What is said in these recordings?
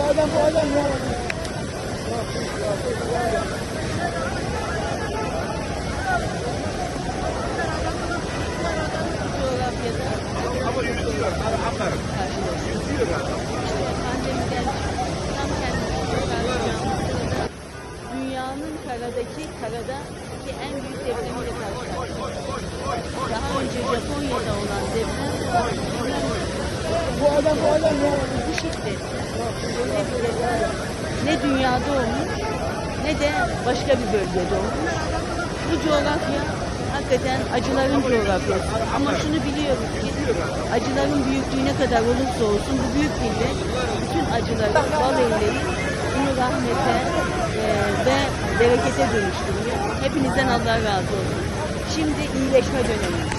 adam bu adam ya. Dünyanın karadaki karadaki en büyük depremiyle karşılaştık. Daha önce Japonya'da olan deprem Bu adam bu adam ya. Deprem ne dünyada olmuş ne de başka bir bölgede olmuş. Bu coğrafya hakikaten acıların coğrafyası. Ama şunu biliyoruz ki acıların büyüklüğü ne kadar olursa olsun bu büyük millet bütün acıları eyleyip bunu rahmete e, ve berekete dönüştürüyor. Hepinizden Allah razı olsun. Şimdi iyileşme dönemi.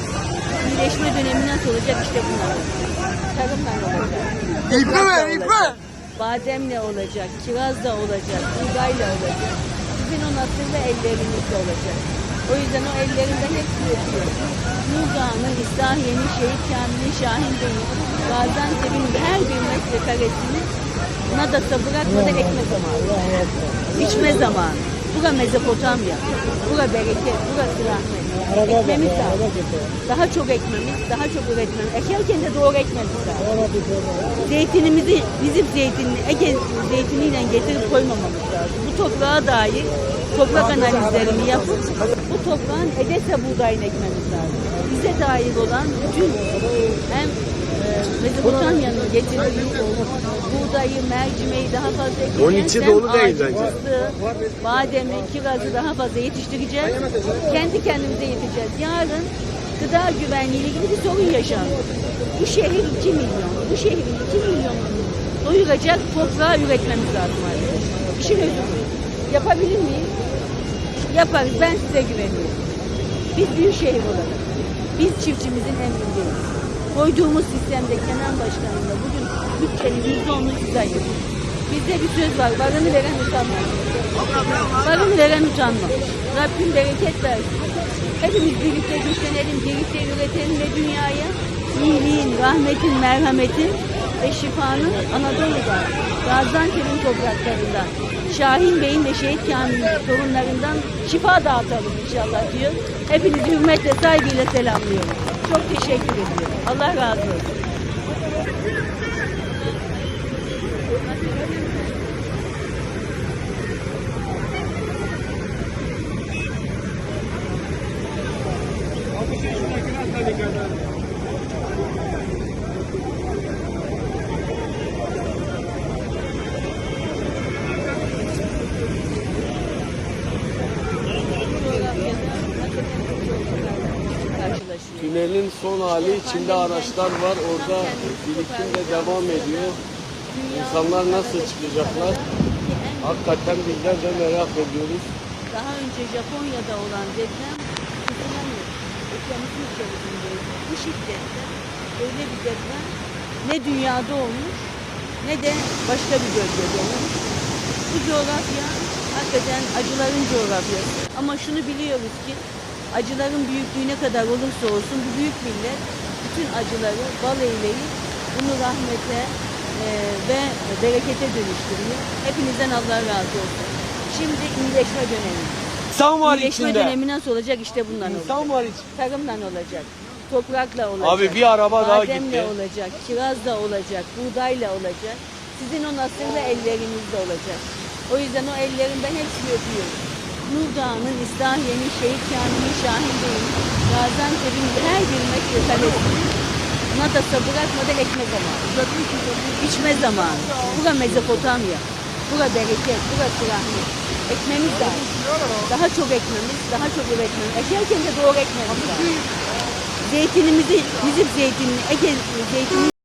İyileşme dönemi nasıl olacak işte bunlar. Tarımla olacak. İpe ver, olacak, Bademle olacak, kirazla olacak, buğdayla olacak. Sizin o nasırlı ellerinizle olacak. O yüzden o ellerinden hepsi öpüyor. Nurgağ'ın, İslahiye'nin, Şehit Kamil'in, Şahin Bey'in, Gaziantep'in her bir metrekaresini nadasa bırakmadan ekme zamanı. İçme zamanı. Bura Mezopotamya. Bura bereket, burası rahmet. Ekmemiz lazım. Daha çok ekmemiz, daha çok üretmemiz. Ekerken de doğru ekmemiz lazım. Zeytinimizi, bizim zeytinini, Ege zeytiniyle getirip koymamamız lazım. Bu toprağa dair toprak analizlerini yapıp bu toprağın Edese buğdayını ekmemiz lazım. Bize dair olan bütün hem e, Mezopotamya'nın getirdiği buğdayı, mercimeği daha fazla ekeceğiz. Onun içi Hem dolu değil bence. fıstığı, bademi, kirazı daha fazla yetiştireceğiz. Kendi kendimize yeteceğiz. Yarın gıda güvenliği ile ilgili bir sorun yaşandı. Bu şehir 2 milyon. Bu şehrin 2 milyon doyuracak toprağı üretmemiz lazım arkadaşlar. İşin özü bu. Yapabilir miyiz? Yaparız. Ben size güveniyorum. Biz büyük şehir olarak, biz çiftçimizin emrindeyiz. Koyduğumuz sistemde Kenan Başkanı'nda bugün bütçenin yüzde onunu size ayırıyor. Bizde bir söz var, varını veren utanmaz. Varını veren utanmaz. Rabbim bereket versin. Hepimiz birlikte güçlenelim, birlikte üretelim ve dünyaya iyiliğin, rahmetin, merhametin ve şifanın Anadolu'da, Gaziantep'in topraklarından, Şahin Bey'in ve Şehit Kamil'in torunlarından şifa dağıtalım inşallah diyor. Hepinizi hürmetle, saygıyla selamlıyorum. Çok teşekkür ediyorum. Allah razı olsun. Tünelin son hali içinde araçlar var. Orada birikim de devam ediyor. İnsanlar nasıl çıkacaklar? Hakikaten bizler de merak ediyoruz. Daha önce Japonya'da olan deprem tsunami okyanusun içerisindeydi. Bu şiddette öyle bir deprem ne dünyada olmuş ne de başka bir bölgede olmuş. Bu coğrafya hakikaten acıların coğrafyası. Ama şunu biliyoruz ki acıların büyüklüğü ne kadar olursa olsun bu büyük millet bütün acıları bal eyleyip bunu rahmete e, ve berekete dönüştürüyor. Hepinizden Allah razı olsun. Şimdi iyileşme dönemi. İnsan var İyileşme içinde. dönemi nasıl olacak? İşte bundan olacak. İnsan var içinde. Tarımla olacak. Toprakla olacak. Abi bir araba daha Bademle gitti. olacak. Kirazla olacak. Buğdayla olacak. Sizin o nasırlı ellerinizle olacak. O yüzden o ellerinden hepsini öpüyorum. Nurgağ'ın, İslahiye'nin, Şehit Kamil'in, Şahin Bey'in, Gaziantep'in her bir metrekalesini nadasa bırakmadan ekme zamanı. İçme zamanı. Bura Mezopotamya. Bura bereket, burası rahmet. Ekmemiz lazım. Daha çok ekmemiz, daha çok üretmemiz. Ekerken de doğru ekmemiz lazım. Zeytinimizi, bizim zeytinini, Ege zeytini